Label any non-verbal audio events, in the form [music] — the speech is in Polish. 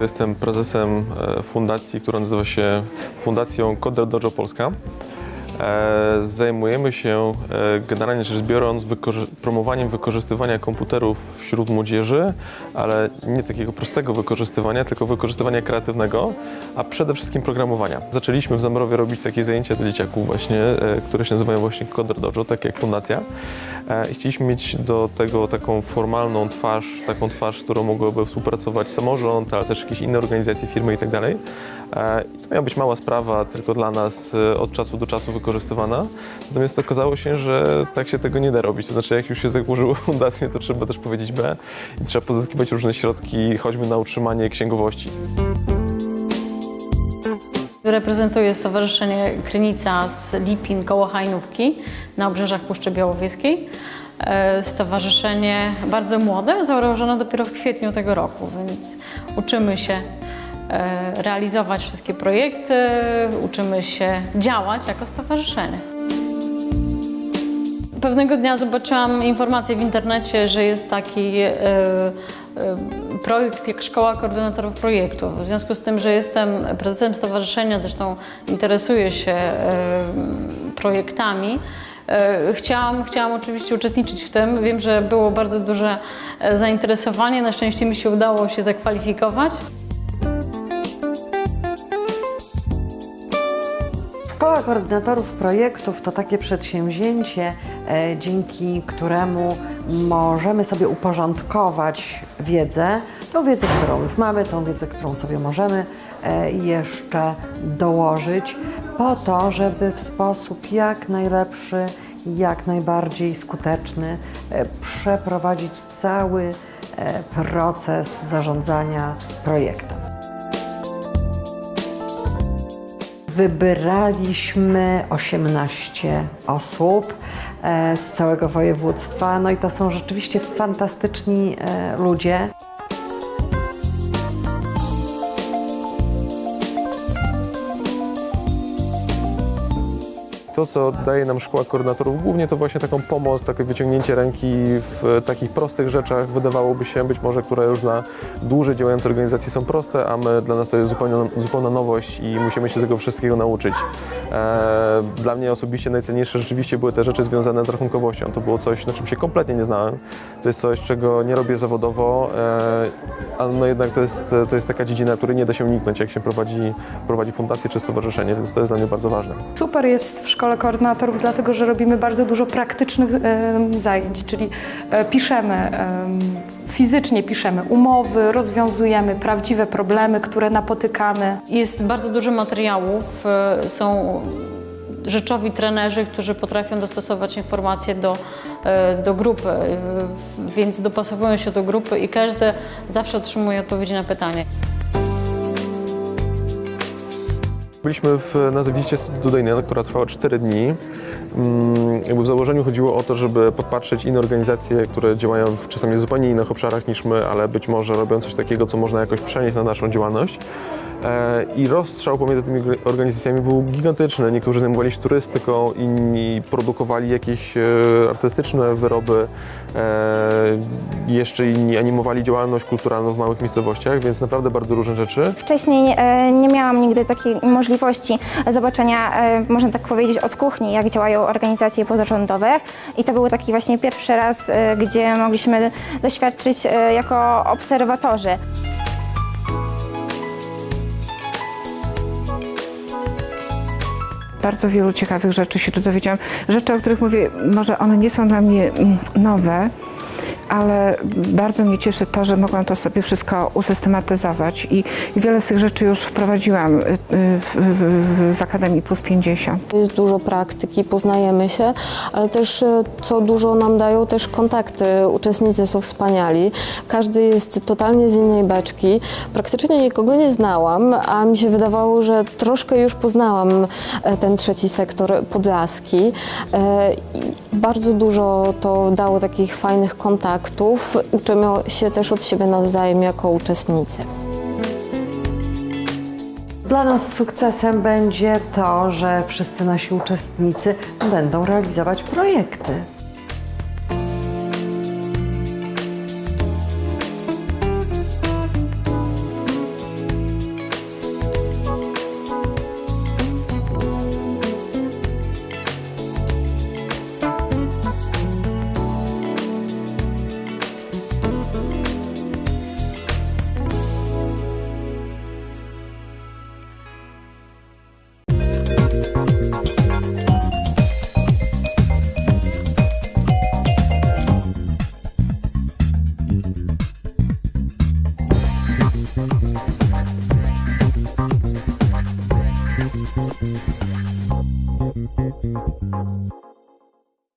Jestem prezesem e, fundacji, która nazywa się Fundacją Coder Dojo Polska. E, Zajmujemy się e, generalnie rzecz biorąc promowaniem wykorzystywania komputerów wśród młodzieży, ale nie takiego prostego wykorzystywania, tylko wykorzystywania kreatywnego, a przede wszystkim programowania. Zaczęliśmy w Zamrowie robić takie zajęcia dla dzieciaków właśnie, e, które się nazywają właśnie Coder Dojo, tak jak fundacja. I chcieliśmy mieć do tego taką formalną twarz, taką twarz, z którą mogłoby współpracować samorząd, ale też jakieś inne organizacje, firmy itd. E, I to miała być mała sprawa, tylko dla nas od czasu do czasu wykorzystywana. Natomiast okazało się, że tak się tego nie da robić. To znaczy, jak już się założyło [laughs] fundację, to trzeba też powiedzieć B i trzeba pozyskiwać różne środki, choćby na utrzymanie księgowości. Reprezentuję Stowarzyszenie Krynica z Lipin koło Hajnówki na obrzeżach Puszczy Białowieskiej. E, Stowarzyszenie bardzo młode, założone dopiero w kwietniu tego roku, więc uczymy się realizować wszystkie projekty, uczymy się działać jako stowarzyszenie. Pewnego dnia zobaczyłam informację w internecie, że jest taki e, e, projekt jak Szkoła Koordynatorów Projektów. W związku z tym, że jestem prezesem stowarzyszenia, zresztą interesuję się e, projektami, e, chciałam, chciałam oczywiście uczestniczyć w tym. Wiem, że było bardzo duże e, zainteresowanie. Na szczęście mi się udało się zakwalifikować. Szkoła Koordynatorów Projektów to takie przedsięwzięcie, e, dzięki któremu możemy sobie uporządkować wiedzę, tą wiedzę, którą już mamy, tą wiedzę, którą sobie możemy e, jeszcze dołożyć, po to, żeby w sposób jak najlepszy, jak najbardziej skuteczny e, przeprowadzić cały proces zarządzania projektem. Wybraliśmy 18 osób e, z całego województwa. No i to są rzeczywiście fantastyczni e, ludzie. To, co daje nam szkoła koordynatorów, głównie to właśnie taką pomoc, takie wyciągnięcie ręki w takich prostych rzeczach, wydawałoby się być może, które już dla dłużej działające organizacji są proste, a my, dla nas to jest zupełnie, zupełna nowość i musimy się tego wszystkiego nauczyć. E, dla mnie osobiście najcenniejsze rzeczywiście były te rzeczy związane z rachunkowością. To było coś, na czym się kompletnie nie znałem. To jest coś, czego nie robię zawodowo, e, a no jednak to jest, to jest taka dziedzina, której nie da się uniknąć, jak się prowadzi, prowadzi fundację czy stowarzyszenie, więc to jest dla mnie bardzo ważne. Super jest w szkole koordynatorów, dlatego że robimy bardzo dużo praktycznych em, zajęć, czyli e, piszemy, em, fizycznie piszemy umowy, rozwiązujemy prawdziwe problemy, które napotykamy. Jest bardzo dużo materiałów, e, są rzeczowi trenerzy, którzy potrafią dostosować informacje do, e, do grupy, e, więc dopasowują się do grupy i każdy zawsze otrzymuje odpowiedzi na pytanie. Byliśmy w, na wizycie studyjnej, która trwała 4 dni. Mm, w założeniu chodziło o to, żeby podpatrzeć inne organizacje, które działają w czasami zupełnie innych obszarach niż my, ale być może robią coś takiego, co można jakoś przenieść na naszą działalność. E, I rozstrzał pomiędzy tymi organizacjami był gigantyczny. Niektórzy zajmowali się turystyką, inni produkowali jakieś e, artystyczne wyroby, e, jeszcze inni animowali działalność kulturalną w małych miejscowościach, więc naprawdę bardzo różne rzeczy. Wcześniej nie miałam nigdy takiej możliwości zobaczenia, można tak powiedzieć, od kuchni, jak działają organizacje pozarządowe. I to był taki właśnie pierwszy raz, gdzie mogliśmy doświadczyć jako obserwatorzy. Bardzo wielu ciekawych rzeczy się tu dowiedziałam. Rzeczy, o których mówię, może one nie są dla mnie mm, nowe, ale bardzo mnie cieszy to, że mogłam to sobie wszystko usystematyzować i, wiele z tych rzeczy już wprowadziłam y, y, w, w, w Akademii Plus 50. Jest dużo praktyki, poznajemy się, ale też e, co dużo nam dają też kontakty. Uczestnicy są wspaniali. Każdy jest totalnie z innej beczki. Praktycznie nikogo nie znałam, a mi się wydawało, że troszkę już poznałam e, ten trzeci sektor podlaski. Bardzo dużo to dało takich fajnych kontaktów. Uczymy się też od siebie nawzajem jako uczestnicy. Dla nas sukcesem będzie to, że wszyscy nasi uczestnicy będą realizować projekty.